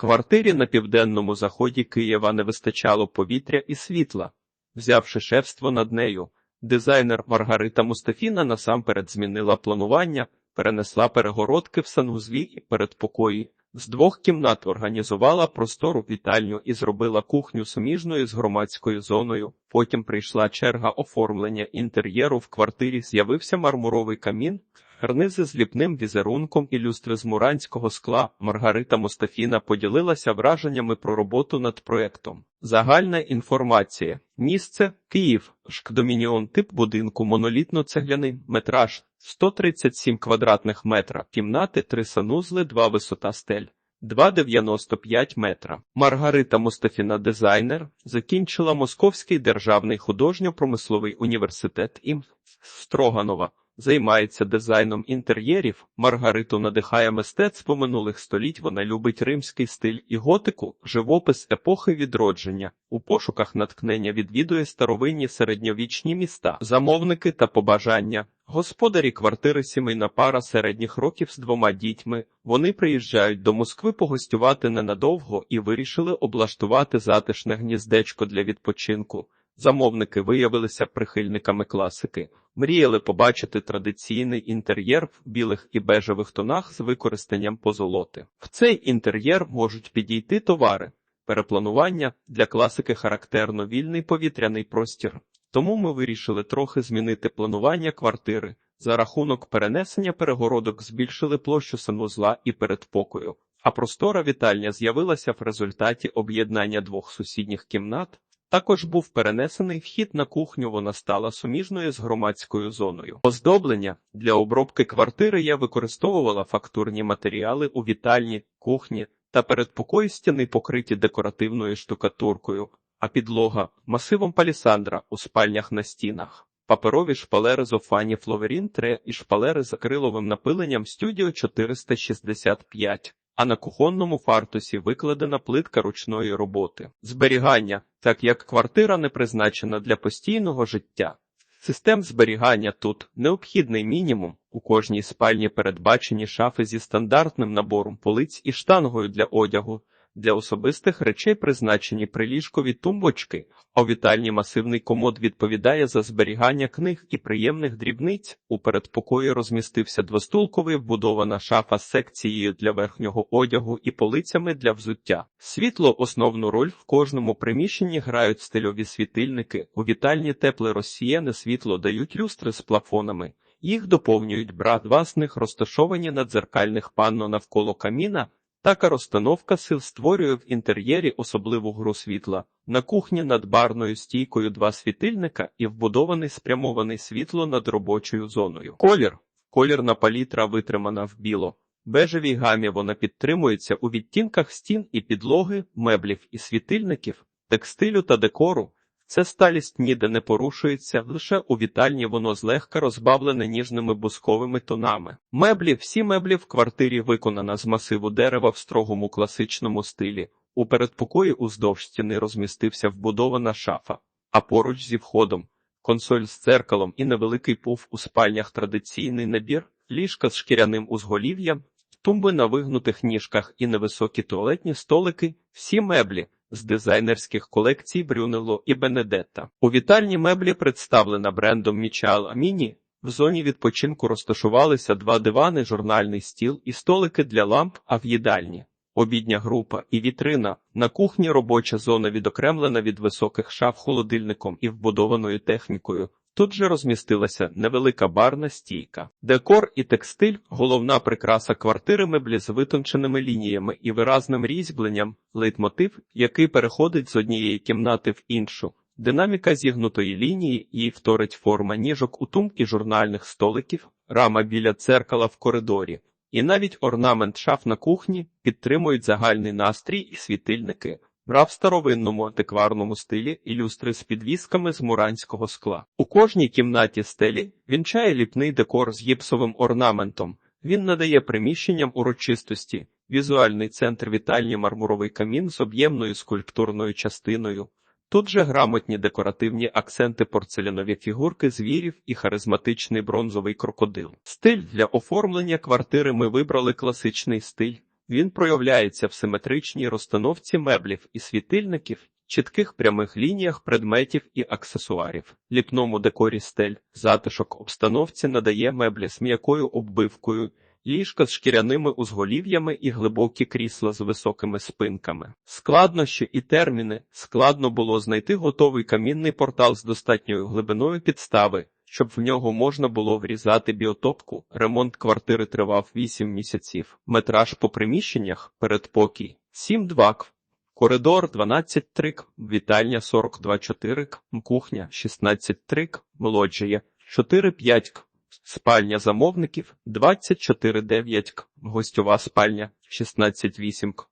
Квартирі на південному заході Києва не вистачало повітря і світла. Взявши шефство над нею, дизайнер Маргарита Мустафіна насамперед змінила планування, перенесла перегородки в санузлі і передпокої. З двох кімнат організувала простору вітальню і зробила кухню суміжною з громадською зоною. Потім прийшла черга оформлення інтер'єру в квартирі. З'явився мармуровий камін, карнизи з ліпним візерунком і люстри з муранського скла. Маргарита Мустафіна поділилася враженнями про роботу над проектом. Загальна інформація. Місце Київ. Шкдомініон тип будинку монолітно-цегляний метраж 137 квадратних метра. Кімнати 3 санузли, 2 висота стель. 2,95 метра. Маргарита Мустафіна, дизайнер, закінчила Московський державний художньо-промисловий університет ім Строганова. Займається дизайном інтер'єрів. Маргариту надихає мистецтво минулих століть. Вона любить римський стиль і готику, живопис епохи відродження. У пошуках натхнення відвідує старовинні середньовічні міста, замовники та побажання. Господарі квартири сімейна пара середніх років з двома дітьми. Вони приїжджають до Москви погостювати ненадовго і вирішили облаштувати затишне гніздечко для відпочинку. Замовники виявилися прихильниками класики, мріяли побачити традиційний інтер'єр в білих і бежевих тонах з використанням позолоти. В цей інтер'єр можуть підійти товари. Перепланування для класики характерно вільний повітряний простір. Тому ми вирішили трохи змінити планування квартири. За рахунок перенесення перегородок збільшили площу санузла і передпокою, а простора вітальня з'явилася в результаті об'єднання двох сусідніх кімнат. Також був перенесений вхід на кухню, вона стала суміжною з громадською зоною. Оздоблення для обробки квартири я використовувала фактурні матеріали у вітальні, кухні та передпокої стіни покриті декоративною штукатуркою, а підлога масивом палісандра у спальнях на стінах. Паперові шпалери з Офані Фловерін Тре і шпалери з акриловим напиленням Studio 465 а на кухонному фартусі викладена плитка ручної роботи. Зберігання, так як квартира не призначена для постійного життя. Систем зберігання тут необхідний мінімум. У кожній спальні передбачені шафи зі стандартним набором полиць і штангою для одягу. Для особистих речей призначені приліжкові тумбочки, а у вітальні масивний комод відповідає за зберігання книг і приємних дрібниць. У передпокої розмістився двостулковий вбудована шафа з секцією для верхнього одягу і полицями для взуття. Світло основну роль в кожному приміщенні грають стильові світильники. У вітальні тепле розсіяне світло дають люстри з плафонами. Їх доповнюють брат два з них розташовані на дзеркальних панно навколо каміна. Така розстановка сил створює в інтер'єрі особливу гру світла. На кухні над барною стійкою два світильника і вбудований спрямований світло над робочою зоною. Колір. Колірна палітра витримана в біло. Бежевій гамі вона підтримується у відтінках стін і підлоги, меблів і світильників, текстилю та декору. Це сталість ніде не порушується, лише у вітальні воно злегка розбавлене ніжними бусковими тонами. Меблі, всі меблі в квартирі виконана з масиву дерева в строгому класичному стилі. У передпокої уздовж стіни розмістився вбудована шафа, а поруч зі входом консоль з дзеркалом і невеликий пуф у спальнях традиційний набір, ліжка з шкіряним узголів'ям, тумби на вигнутих ніжках і невисокі туалетні столики, всі меблі з дизайнерських колекцій Брюнело і Бенедетта. У вітальні меблі представлена брендом Мічал Міні. В зоні відпочинку розташувалися два дивани, журнальний стіл і столики для ламп, а в їдальні. Обідня група і вітрина. На кухні робоча зона відокремлена від високих шаф холодильником і вбудованою технікою. Тут же розмістилася невелика барна стійка. Декор і текстиль головна прикраса квартири меблі з витонченими лініями і виразним різьбленням, лейтмотив, який переходить з однієї кімнати в іншу. Динаміка зігнутої лінії їй вторить форма ніжок у тумки журнальних столиків, рама біля дзеркала в коридорі. І навіть орнамент шаф на кухні підтримують загальний настрій і світильники. Бра в старовинному антикварному стилі і люстри з підвісками з муранського скла. У кожній кімнаті стелі вінчає ліпний декор з гіпсовим орнаментом. Він надає приміщенням урочистості, візуальний центр вітальні мармуровий камін з об'ємною скульптурною частиною. Тут же грамотні декоративні акценти порцелянові фігурки звірів і харизматичний бронзовий крокодил. Стиль для оформлення квартири ми вибрали класичний стиль. Він проявляється в симетричній розстановці меблів і світильників, чітких прямих лініях предметів і аксесуарів, ліпному декорі стель, затишок обстановці надає меблі з м'якою оббивкою, ліжка з шкіряними узголів'ями і глибокі крісла з високими спинками. Складнощі і терміни складно було знайти готовий камінний портал з достатньою глибиною підстави. Щоб в нього можна було врізати біотопку, ремонт квартири тривав 8 місяців. Метраж по приміщеннях передпокій. 7-2 к. Коридор 12 трик, вітальня 42 4 к, кухня 16 трик, лоджія 4 5 к, спальня замовників 24 9 к, гостьова спальня 16 8 к,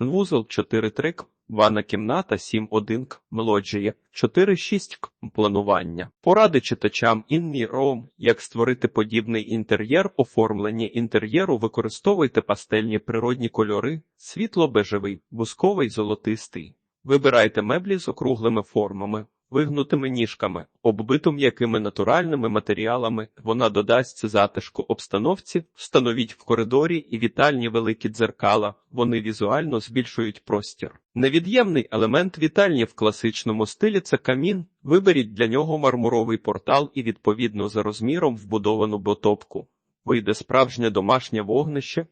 вузол 4 трик, ванна кімната 7 1 к, мелоджія 4.6 к, планування. Поради читачам Інні Роум, як створити подібний інтер'єр, оформлення інтер'єру, використовуйте пастельні природні кольори, світло-бежевий, вусковий золотистий. Вибирайте меблі з округлими формами, вигнутими ніжками, оббиту м'якими натуральними матеріалами. Вона додасть затишку обстановці, встановіть в коридорі і вітальні великі дзеркала. Вони візуально збільшують простір. Невід'ємний елемент вітальні в класичному стилі це камін. Виберіть для нього мармуровий портал і відповідно за розміром вбудовану ботопку. Вийде справжнє домашнє вогнище.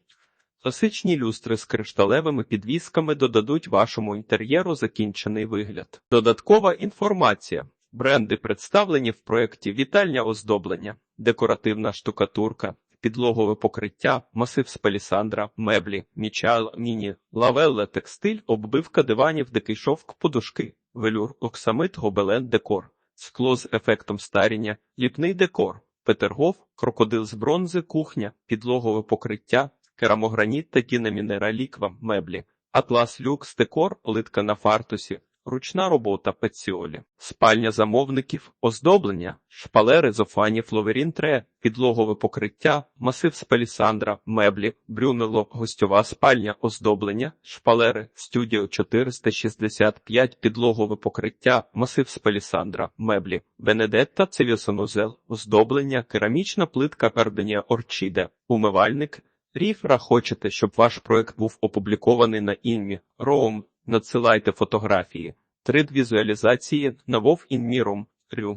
Класичні люстри з кришталевими підвісками додадуть вашому інтер'єру закінчений вигляд. Додаткова інформація. Бренди представлені в проєкті Вітальня оздоблення, декоративна штукатурка, підлогове покриття, масив з палісандра, меблі, мічал, міні, лавелла, текстиль, оббивка диванів, дикий шовк, подушки, велюр, оксамит, гобелен, декор, скло з ефектом старіння, ліпний декор, петергоф, крокодил з бронзи, кухня, підлогове покриття, керамограніт та кінемінераліква, меблі, атлас люкс декор, литка на фартусі, ручна робота пеціолі, спальня замовників, оздоблення, шпалери з офанів ловерін тре, підлогове покриття, масив з палісандра, меблі, брюнело, гостьова спальня, оздоблення, шпалери, студіо 465, підлогове покриття, масив з палісандра, меблі, бенедетта, цивісонузел, оздоблення, керамічна плитка Гарденія Орчіде, умивальник, Ріфра хочете, щоб ваш проект був опублікований на Інмі, Роум, надсилайте фотографії, 3D-візуалізації на Вов Інміром, Рю.